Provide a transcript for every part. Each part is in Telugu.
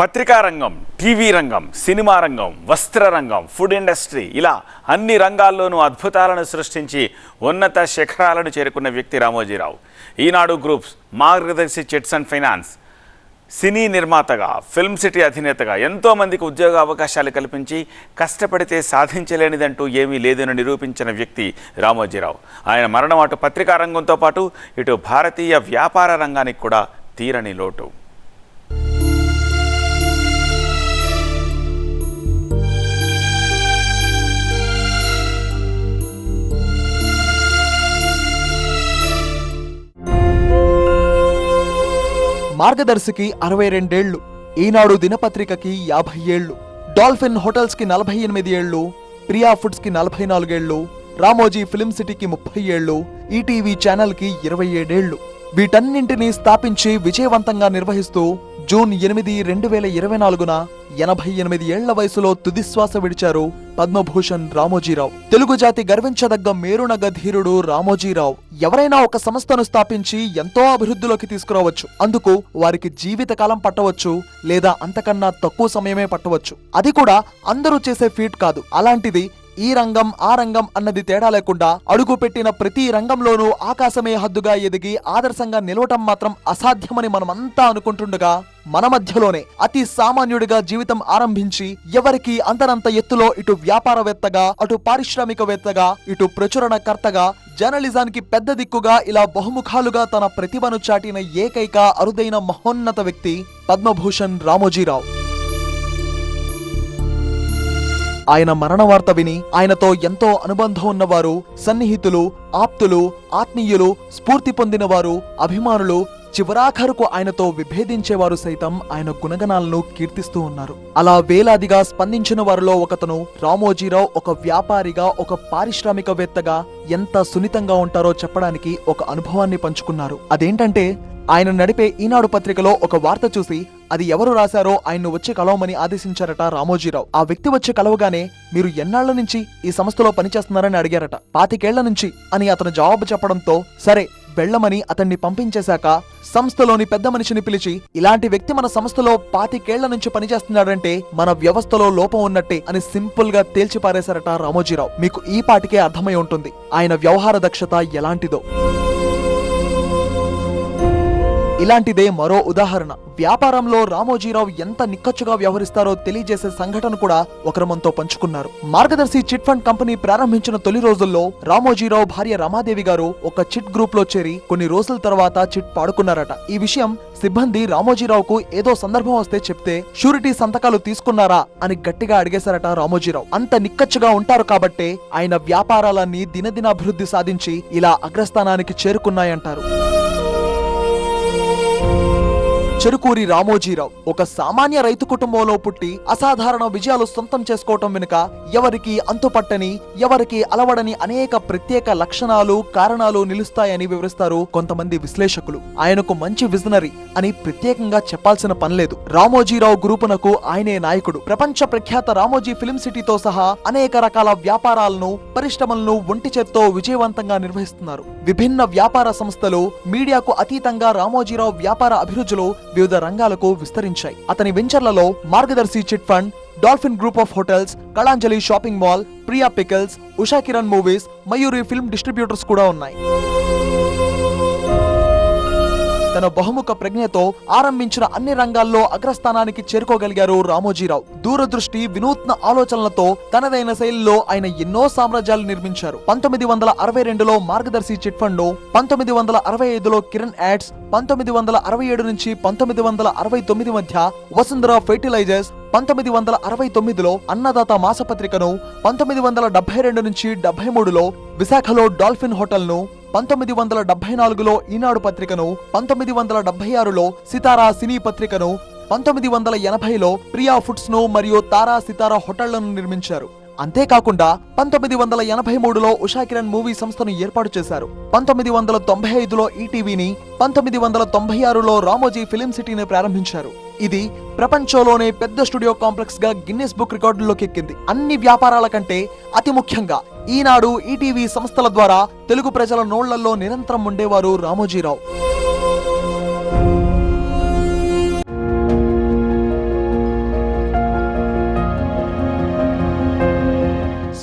పత్రికా రంగం టీవీ రంగం సినిమా రంగం వస్త్ర రంగం ఫుడ్ ఇండస్ట్రీ ఇలా అన్ని రంగాల్లోనూ అద్భుతాలను సృష్టించి ఉన్నత శిఖరాలను చేరుకున్న వ్యక్తి Ramoji Rao. Eenadu groups Margadarsi chits and finance. సినీ నిర్మాతగా ఫిల్మ్ సిటీ అధినేతగా ఎంతోమందికి ఉద్యోగ అవకాశాలు కల్పించి కష్టపడితే సాధించలేనిదంటూ ఏమీ లేదని నిరూపించిన వ్యక్తి రామోజీరావు. ఆయన మరణం అటు పత్రికా రంగంతో పాటు ఇటు భారతీయ వ్యాపార రంగానికి కూడా తీరని లోటు. మార్గదర్శికి అరవై రెండేళ్ళు ఈనాడు దినపత్రికకి యాభై ఏళ్ళు డాల్ఫిన్ హోటల్స్కి నలభై ఎనిమిది ఏళ్ళు ప్రియా ఫుడ్స్కి నలభై నాలుగేళ్ళు రామోజీ ఫిల్మ్ సిటీకి ముప్పై ఏళ్ళు ఈటీవీ ఛానల్కి ఇరవై ఏడేళ్ళు. వీటన్నింటినీ స్థాపించి విజయవంతంగా నిర్వహిస్తూ జూన్ ఎనిమిది రెండు వేల ఇరవై నాలుగున ఎనభై ఎనిమిది ఏళ్ళ వయసులో తుదిశ్వాస విడిచారు పద్మభూషణ్ రామోజీరావు. తెలుగు జాతి గర్వించదగ్గ మేరునగ ధీరుడు రామోజీరావు. ఎవరైనా ఒక సంస్థను స్థాపించి ఎంతో అభివృద్ధిలోకి తీసుకురావచ్చు. అందుకు వారికి జీవితకాలం పట్టవచ్చు లేదా అంతకన్నా తక్కువ సమయమే పట్టవచ్చు. అది కూడా అందరూ చేసే ఫీట్ కాదు. అలాంటిది ఈ రంగం ఆ రంగం అన్నది తేడా లేకుండా అడుగు పెట్టిన ప్రతి రంగంలోనూ ఆకాశమే హద్దుగా ఎదిగి ఆదర్శంగా నిలవటం మాత్రం అసాధ్యమని మనమంతా అనుకుంటుండగా మన మధ్యలోనే అతి సామాన్యుడిగా జీవితం ఆరంభించి ఎవరికి అందరంత ఎత్తులో ఇటు వ్యాపారవేత్తగా అటు పారిశ్రామికవేత్తగా ఇటు ప్రచురణకర్తగా జర్నలిజానికి పెద్ద దిక్కుగా ఇలా బహుముఖాలుగా తన ప్రతిభను చాటిన ఏకైక అరుదైన మహోన్నత వ్యక్తి పద్మభూషణ్ రామోజీరావు. ఆయన మరణ వార్త విని ఆయనతో ఎంతో అనుబంధం ఉన్నవారు సన్నిహితులు ఆప్తులు ఆత్మీయులు స్ఫూర్తి పొందినవారు అభిమానులు చివరాఖరుకు ఆయనతో విభేదించేవారు సైతం ఆయన గుణగణాలను కీర్తిస్తూ ఉన్నారు. అలా వేలాదిగా స్పందించిన వారిలో ఒకతను రామోజీరావు ఒక వ్యాపారిగా ఒక పారిశ్రామికవేత్తగా ఎంత సున్నితంగా ఉంటారో చెప్పడానికి ఒక అనుభవాన్ని పంచుకున్నారు. అదేంటంటే ఆయన నడిపే ఈనాడు పత్రికలో ఒక వార్త చూసి అది ఎవరు రాశారో ఆయన్ను వచ్చి కలవమని ఆదేశించారట రామోజీరావు. ఆ వ్యక్తి వచ్చి కలవగానే మీరు ఎన్నాళ్ళ నుంచి ఈ సంస్థలో పనిచేస్తున్నారని అడిగారట. పాతికేళ్ళ నుంచి అని అతను జవాబు చెప్పడంతో సరే వెళ్ళమని అతన్ని పంపించేశాక సంస్థలోని పెద్ద మనిషిని పిలిచి ఇలాంటి వ్యక్తి మన సంస్థలో పాతికేళ్ళ నుంచి పనిచేస్తున్నాడంటే మన వ్యవస్థలో లోపం ఉన్నట్టే అని సింపుల్గా తేల్చిపారేశారట రామోజీరావు. మీకు ఈ పాటికే అర్థమై ఉంటుంది. ఆయన వ్యవహార దక్షత ఎలాంటిదో. ఇలాంటిదే మరో ఉదాహరణ. వ్యాపారంలో రామోజీరావు ఎంత నిక్కచ్చుగా వ్యవహరిస్తారో తెలియజేసే సంఘటన కూడా ఒకరమంతో పంచుకున్నారు. మార్గదర్శి చిట్ ఫండ్ కంపెనీ ప్రారంభించిన తొలి రోజుల్లో రామోజీరావు భార్య రమాదేవి గారు ఒక చిట్ గ్రూప్లో చేరి కొన్ని రోజుల తర్వాత చిట్ పాడుకున్నారట. ఈ విషయం సిబ్బంది రామోజీరావుకు ఏదో సందర్భం వస్తే చెప్తే షూరిటీ సంతకాలు తీసుకున్నారా? అని గట్టిగా అడిగేశారట రామోజీరావు. అంత నిక్కచ్చుగా ఉంటారు కాబట్టే ఆయన వ్యాపారాలన్నీ దినదినాభివృద్ధి సాధించి ఇలా అగ్రస్థానానికి చేరుకున్నాయంటారు. చెరుకూరి రామోజీరావు. ఒక సామాన్య రైతు కుటుంబంలో పుట్టి అసాధారణ విజయాలు సొంతం చేసుకోవటం వెనుక ఎవరికి అంతుపట్టని ఎవరికి అలవడని అనేక ప్రత్యేక లక్షణాలు కారణాలు నిలుస్తాయని వివరిస్తారు కొంతమంది విశ్లేషకులు. ఆయనకు మంచి విజనరీ అని ప్రత్యేకంగా చెప్పాల్సిన పనిలేదు రామోజీరావు గ్రూపునకు ఆయనే నాయకుడు. ప్రపంచ ప్రఖ్యాత రామోజీ ఫిల్మ్ సిటీతో సహా అనేక రకాల వ్యాపారాలను పరిశ్రమలను ఒంటి చేత్తో విజయవంతంగా నిర్వహిస్తున్నారు. విభిన్న వ్యాపార సంస్థలు మీడియాకు అతీతంగా రామోజీరావు వ్యాపార అభిరుచులు వివిధ రంగాలకు విస్తరించాయి. అతని వెంచర్లలో Margadarsi chit fund Dolphin group of hotels Kalanjali shopping mall Priya pickles Usha Kiran movies Mayuri film distributors కూడా ఉన్నాయి. తన బహుముఖ ప్రజ్ఞతో ఆరంభించిన అన్ని రంగాల్లో అగ్రస్థానానికి చేరుకోగలిగారు రామోజీరావు. దూరదృష్టి వినూత్న ఆలోచనలతో తనదైన శైలిలో ఆయన ఎన్నో సామ్రాజ్యాలు నిర్మించారు. పంతొమ్మిది వందల అరవై రెండులో మార్గదర్శి చిట్ ఫండ్ పంతొమ్మిది వందల అరవై ఐదులో కిరణ్ యాడ్స్ పంతొమ్మిది వందల అరవై ఏడు నుంచి పంతొమ్మిది వందల అరవై తొమ్మిది మధ్య వసుంధర ఫెర్టిలైజర్స్ పంతొమ్మిది వందల అరవై తొమ్మిదిలో అన్నదాత మాసపత్రికను పంతొమ్మిది వందల డెబ్బై రెండు నుంచి డెబ్బై మూడులో విశాఖలో డాల్ఫిన్ హోటల్ను పంతొమ్మిది వందల డెబ్బై నాలుగులో ఈనాడు పత్రికను పంతొమ్మిది వందల డెబ్బై ఆరులో సితారా సినీ పత్రికను పంతొమ్మిది వందల ఎనభైలో ప్రియా ఫుడ్స్ను మరియు తారా సితారా హోటళ్ళను నిర్మించారు. అంతేకాకుండా పంతొమ్మిది వందల ఎనభై మూడులో ఉషా కిరణ్ మూవీ సంస్థను ఏర్పాటు చేశారు. పంతొమ్మిది వందల తొంభై ఐదులో ఈటీవీని పంతొమ్మిది వందల తొంభై ఆరులో రామోజీ ఫిలిం సిటీని ప్రారంభించారు. ఇది ప్రపంచంలోనే పెద్ద స్టూడియో కాంప్లెక్స్గా గిన్నెస్ బుక్ రికార్డుల్లోకి ఎక్కింది. అన్ని వ్యాపారాల కంటే అతి ముఖ్యంగా ఈనాడు ఈటీవీ సంస్థల ద్వారా తెలుగు ప్రజల నోళ్ళలో నిరంతరం ఉండేవారు రామోజీరావు.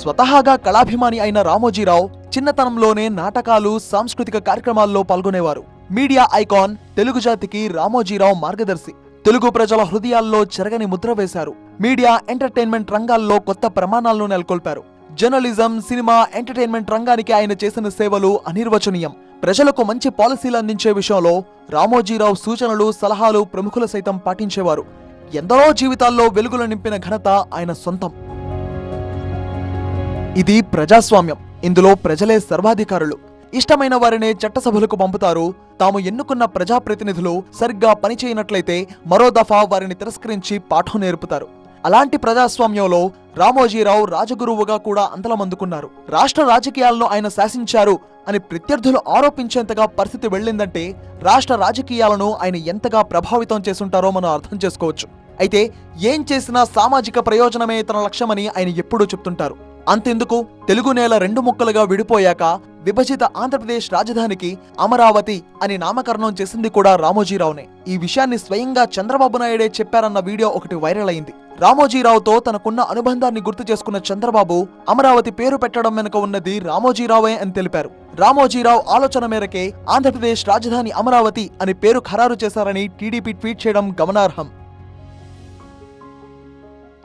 స్వతహాగా కళాభిమాని అయిన రామోజీరావు చిన్నతనంలోనే నాటకాలు సాంస్కృతిక కార్యక్రమాల్లో పాల్గొనేవారు. మీడియా ఐకాన్ తెలుగు జాతికి రామోజీరావు మార్గదర్శి. తెలుగు ప్రజల హృదయాల్లో చెరగని ముద్ర వేశారు. మీడియా ఎంటర్టైన్మెంట్ రంగాల్లో కొత్త ప్రమాణాలను నెలకొల్పారు. జర్నలిజం సినిమా ఎంటర్టైన్మెంట్ రంగానికి ఆయన చేసిన సేవలు అనిర్వచనీయం. ప్రజలకు మంచి పాలసీలు అందించే విషయంలో రామోజీరావు సూచనలు సలహాలు ప్రముఖులు సైతం పాటించేవారు. ఎందరో జీవితాల్లో వెలుగులు నింపిన ఘనత ఆయన సొంతం. ఇది ప్రజాస్వామ్యం. ఇందులో ప్రజలే సర్వాధికారులు. ఇష్టమైన వారినే చట్టసభలకు పంపుతారు. తాము ఎన్నుకున్న ప్రజాప్రతినిధులు సరిగ్గా పనిచేయనట్లయితే మరో దఫా వారిని తిరస్కరించి పాఠం నేర్పుతారు. అలాంటి ప్రజాస్వామ్యంలో రామోజీరావు రాజగురువుగా కూడా అంతలమందుకున్నారు. రాష్ట్ర రాజకీయాలను ఆయన శాసించారు అని ప్రత్యర్థులు ఆరోపించేంతగా పరిస్థితి వెళ్ళిందంటే రాష్ట్ర రాజకీయాలను ఆయన ఎంతగా ప్రభావితం చేసుంటారో మనం అర్థం చేసుకోవచ్చు. అయితే ఏం చేసినా సామాజిక ప్రయోజనమే తన లక్ష్యమని ఆయన ఎప్పుడూ చెప్తుంటారు. అంతెందుకు? తెలుగు నేల రెండు ముక్కలుగా విడిపోయాక విభజిత ఆంధ్రప్రదేశ్ రాజధానికి అమరావతి అని నామకరణం చేసింది కూడా రామోజీరావునే. ఈ విషయాన్ని స్వయంగా చంద్రబాబు నాయుడే చెప్పారన్న వీడియో ఒకటి వైరల్ అయింది. రామోజీరావుతో తనకున్న అనుబంధాన్ని గుర్తు చేసుకున్న చంద్రబాబు అమరావతి పేరు పెట్టడం వెనుక ఉన్నది రామోజీరావే అని తెలిపారు. రామోజీరావు ఆలోచన మేరకే ఆంధ్రప్రదేశ్ రాజధాని అమరావతి అని పేరు ఖరారు చేశారని టీడీపీ ట్వీట్ చేయడం గమనార్హం.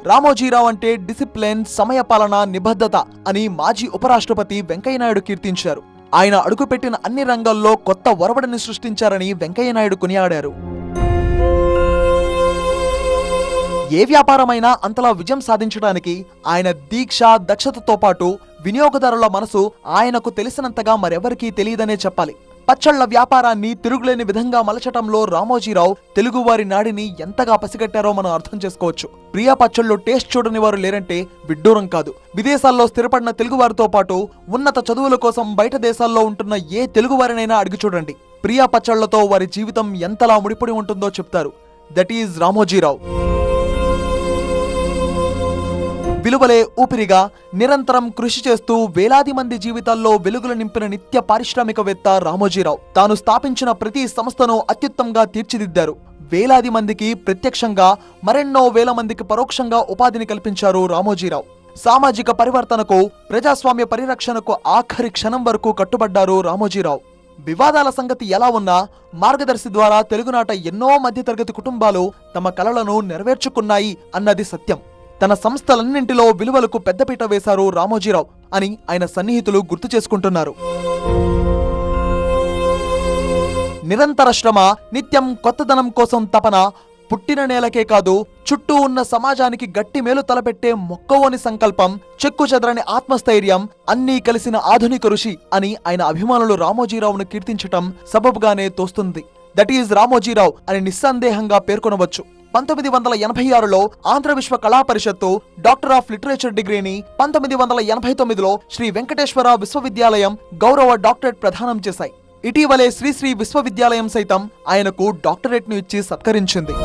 రామోజీరావు అంటే డిసిప్లిన్ సమయపాలన నిబద్ధత అని మాజీ ఉపరాష్ట్రపతి వెంకయ్యనాయుడు కీర్తించారు. ఆయన అడుగుపెట్టిన అన్ని రంగాల్లో కొత్త ఒరవడిని సృష్టించారని వెంకయ్యనాయుడు కొనియాడారు. ఏ వ్యాపారమైనా అంతలా విజయం సాధించడానికి ఆయన దీక్ష దక్షతతో పాటు వినియోగదారుల మనసు ఆయనకు తెలిసినంతగా మరెవరికీ తెలియదనే చెప్పాలి. పచ్చళ్ళ వ్యాపారాన్ని తిరుగులేని విధంగా మలచటంలో రామోజీరావు తెలుగువారి నాడిని ఎంతగా పసిగట్టారో మనం అర్థం చేసుకోవచ్చు. ప్రియా పచ్చళ్ళు టేస్ట్ చూడని వారు లేరంటే విడ్డూరం కాదు. విదేశాల్లో స్థిరపడిన తెలుగువారితో పాటు ఉన్నత చదువుల కోసం బయట దేశాల్లో ఉంటున్న ఏ తెలుగువారినైనా అడిగి చూడండి. ప్రియా పచ్చళ్ళతో వారి జీవితం ఎంతలా ముడిపడి ఉంటుందో చెప్తారు. That is Ramoji Rao. విలువలే ఊపిరిగా నిరంతరం కృషి చేస్తూ వేలాది మంది జీవితాల్లో వెలుగులు నింపిన నిత్య పారిశ్రామికవేత్త రామోజీరావు. తాను స్థాపించిన ప్రతి సంస్థను అత్యుత్తంగా తీర్చిదిద్దారు. వేలాది మందికి ప్రత్యక్షంగా మరెన్నో వేల మందికి పరోక్షంగా ఉపాధిని కల్పించారు రామోజీరావు. సామాజిక పరివర్తనకు ప్రజాస్వామ్య పరిరక్షణకు ఆఖరి క్షణం వరకు కట్టుబడ్డారు రామోజీరావు. వివాదాల సంగతి ఎలా ఉన్నా మార్గదర్శి ద్వారా తెలుగునాట ఎన్నో మధ్యతరగతి కుటుంబాలు తమ కలలను నెరవేర్చుకున్నాయి అన్నది సత్యం. తన సంస్థలన్నింటిలో విలువలకు పెద్దపీట వేశారు రామోజీరావు అని ఆయన సన్నిహితులు గుర్తు చేసుకుంటున్నారు. నిరంతర శ్రమ నిత్యం కొత్తదనం కోసం తపన పుట్టిన నేలకే కాదు చుట్టూ ఉన్న సమాజానికి గట్టి మేలు తలపెట్టే మొక్కవోని సంకల్పం చెక్కు చెదరని ఆత్మస్థైర్యం అన్నీ కలిసిన ఆధునిక ఋషి అని ఆయన అభిమానులు రామోజీరావును కీర్తించటం సబబుగానే తోస్తుంది. దట్ ఈజ్ రామోజీరావు అని నిస్సందేహంగా పేర్కొనవచ్చు. పంతొమ్మిది వందల ఎనభై ఆరులో ఆంధ్ర విశ్వ కళా పరిషత్తు డాక్టర్ ఆఫ్ లిటరేచర్ డిగ్రీని పంతొమ్మిది వందల ఎనభై తొమ్మిదిలో శ్రీ వెంకటేశ్వర విశ్వవిద్యాలయం గౌరవ డాక్టరేట్ ప్రదానం చేశాయి. ఇటీవలే శ్రీశ్రీ విశ్వవిద్యాలయం సైతం ఆయనకు డాక్టరేట్ను ఇచ్చి సత్కరించింది.